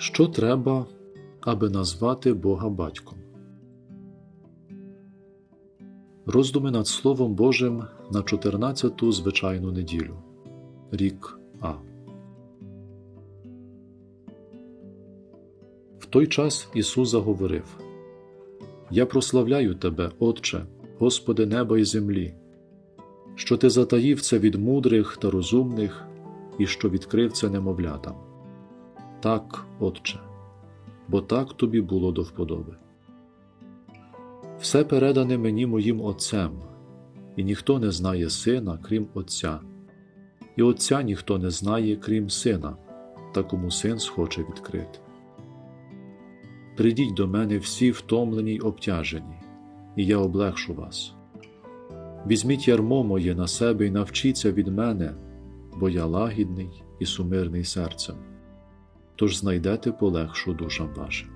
Що треба, аби назвати Бога батьком? Роздуми над Словом Божим на 14-ту звичайну неділю. Рік А. В той час Ісус заговорив: Я прославляю Тебе, Отче, Господи неба і землі, що Ти затаїв це від мудрих та розумних, і що відкрив це немовлятам. Так, Отче, бо так тобі було до вподоби. Все передане мені моїм Отцем, і ніхто не знає сина, крім Отця, і Отця ніхто не знає, крім сина, та кому син схоче відкрити. Придіть до мене всі втомлені й обтяжені, і я облегшу вас. Візьміть ярмо моє на себе і навчіться від мене, бо я лагідний і сумирний серцем, тож знайдете полегшу душам вашим.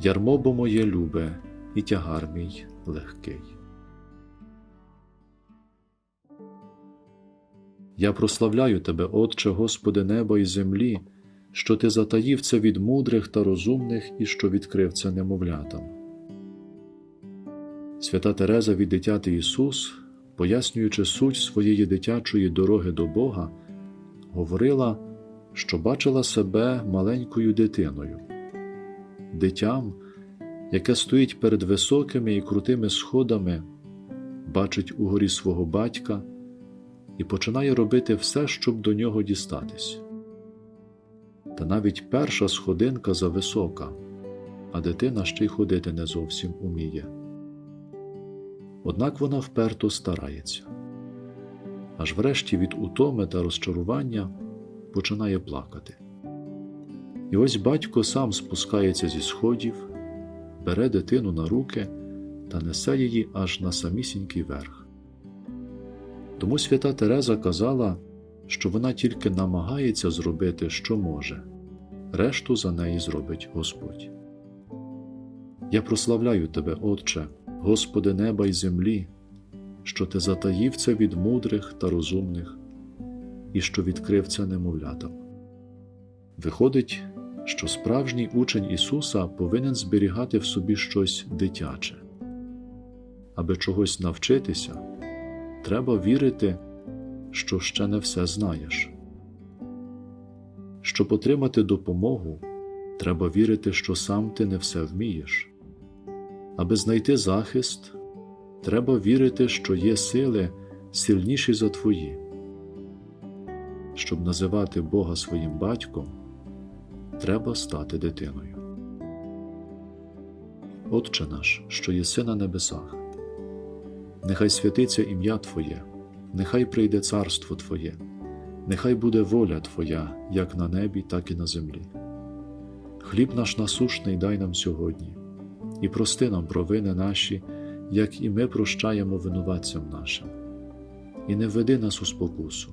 Ярмо бо моє любе, і тягар мій легкий. Я прославляю Тебе, Отче, Господи неба і землі, що Ти затаїв це від мудрих та розумних і що відкрив це немовлятам. Свята Тереза від дитяти Ісус, пояснюючи суть своєї дитячої дороги до Бога, говорила, що бачила себе маленькою дитиною, дитям, яке стоїть перед високими і крутими сходами, бачить угорі свого батька і починає робити все, щоб до нього дістатись. Та навіть перша сходинка зависока, а дитина ще й ходити не зовсім уміє. Однак вона вперто старається, аж врешті від утоми та розчарування починає плакати. І ось батько сам спускається зі сходів, бере дитину на руки та несе її аж на самісінький верх. Тому свята Тереза казала, що вона тільки намагається зробити, що може, решту за неї зробить Господь. Я прославляю Тебе, Отче, Господи неба й землі, що Ти затаїв це від мудрих та розумних, і що відкрив це немовлятам. Виходить, що справжній учень Ісуса повинен зберігати в собі щось дитяче. Аби чогось навчитися, треба вірити, що ще не все знаєш. Щоб отримати допомогу, треба вірити, що сам ти не все вмієш. Аби знайти захист, треба вірити, що є сили сильніші за твої. Щоб називати Бога своїм батьком, треба стати дитиною. Отче наш, що єси на небесах, нехай святиться ім'я Твоє, нехай прийде царство Твоє, нехай буде воля Твоя, як на небі, так і на землі. Хліб наш насушний дай нам сьогодні, і прости нам провини наші, як і ми прощаємо винуватцям нашим, і не введи нас у спокусу,